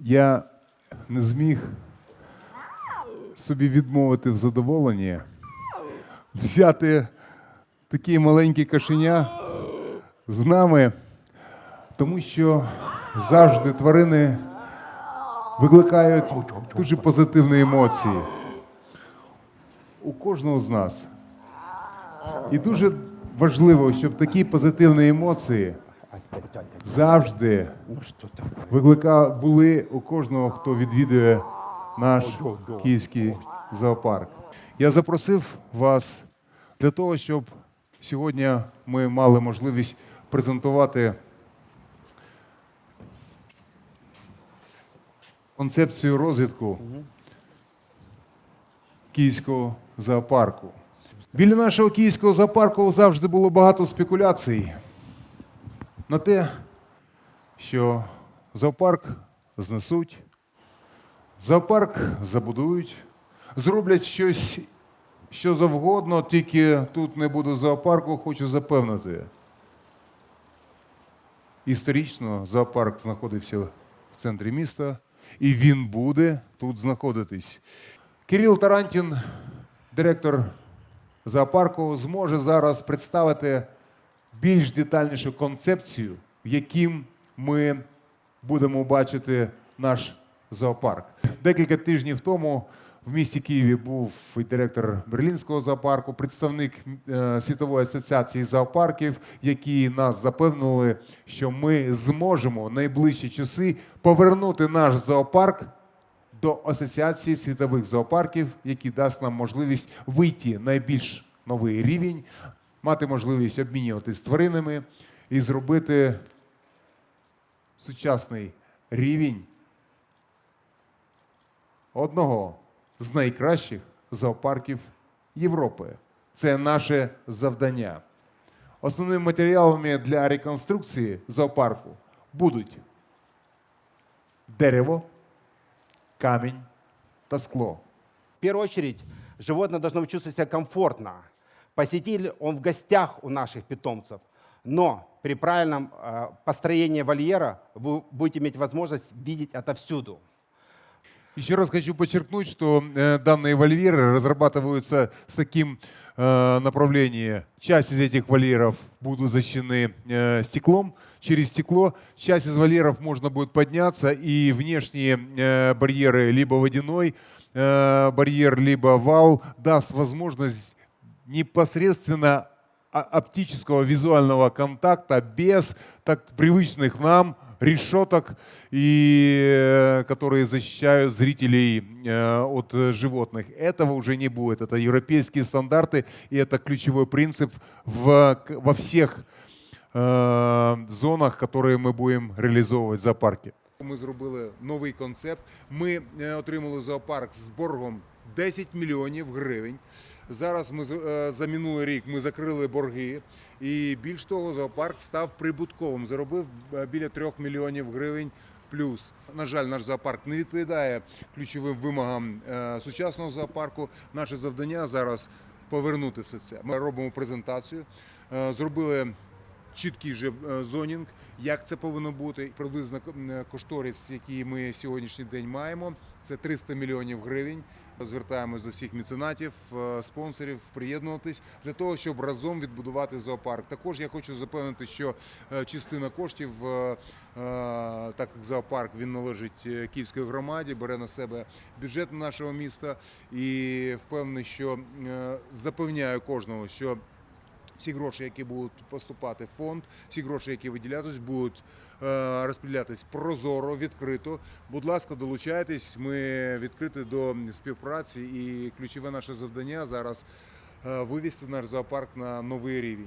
Я не зміг собі відмовити в задоволенні взяти такі маленькі кошеня з нами, тому що завжди тварини викликають дуже позитивні емоції у кожного з нас. І дуже важливо, щоб такі позитивні емоції завжди виклика були у кожного, хто відвідує наш київський зоопарк. Я запросив вас для того, щоб сьогодні ми мали можливість презентувати концепцію розвитку київського зоопарку. Біля нашого київського зоопарку завжди було багато спекуляцій на те, що зоопарк знесуть, зоопарк забудують, зроблять щось, що завгодно, тільки тут не буде зоопарку, хочу запевнити. Історично зоопарк знаходився в центрі міста, і він буде тут знаходитись. Кирил Тарантін, директор зоопарку, зможе зараз представити більш детальнішу концепцію, в яким ми будемо бачити наш зоопарк. Декілька тижнів тому в місті Києві був і директор Берлінського зоопарку, представник е, Світової асоціації зоопарків, які нас запевнили, що ми зможемо в найближчі часи повернути наш зоопарк до Асоціації світових зоопарків, який дасть нам можливість вийти на найбільш новий рівень, мати можливість обмінюватися з тваринами і зробити сучасний рівень одного з найкращих зоопарків Європи. Це наше завдання. Основними матеріалами для реконструкції зоопарку будуть дерево, камінь та скло. В первую очередь, животное должно чувствовать себя комфортно. Посетитель, он в гостях у наших питомцев. Но при правильном э, построении вольера вы будете иметь возможность видеть отовсюду. Еще раз хочу подчеркнуть, что э, данные вольеры разрабатываются с таким э, направлением. Часть из этих вольеров будут защищены э, стеклом. Через стекло часть из вольеров можно будет подняться, и внешние барьеры, либо водяной барьер, либо вал, даст возможность непосредственно о- оптического визуального контакта без так привычных нам решеток, и, э, которые защищают зрителей э, от э, животных. Этого уже не будет. Это европейские стандарты, и это ключевой принцип в, к- во всех е, зонах, які ми будемо реалізовувати в зоопарку. Ми зробили новий концепт. Ми е, отримали зоопарк з боргом 10 мільйонів гривень. Зараз ми е, за минулий рік ми закрили борги, і більш того, зоопарк став прибутковим. Заробив е, біля 3 мільйонів гривень. Плюс, на жаль, наш зоопарк не відповідає ключовим вимогам е, сучасного зоопарку. Наше завдання зараз повернути все це. Ми робимо презентацію, зробили чіткий вже зонінг, як це повинно бути. Приблизно кошторис, який ми сьогоднішній день маємо, це 300 мільйонів гривень. Звертаємось до всіх меценатів, е, спонсорів приєднуватись для того, щоб разом відбудувати зоопарк. Також я хочу запевнити, що е, частина коштів, е, так як зоопарк він належить Київській громаді, бере на себе бюджет нашого міста і впевнений, що запевняю кожного, що всі гроші, які будуть поступати в фонд, всі гроші, які виділятись, будуть е, розподілятись прозоро, відкрито. Будь ласка, долучайтесь. Ми відкриті до співпраці, і ключове наше завдання зараз е, вивести наш зоопарк на новий рівень.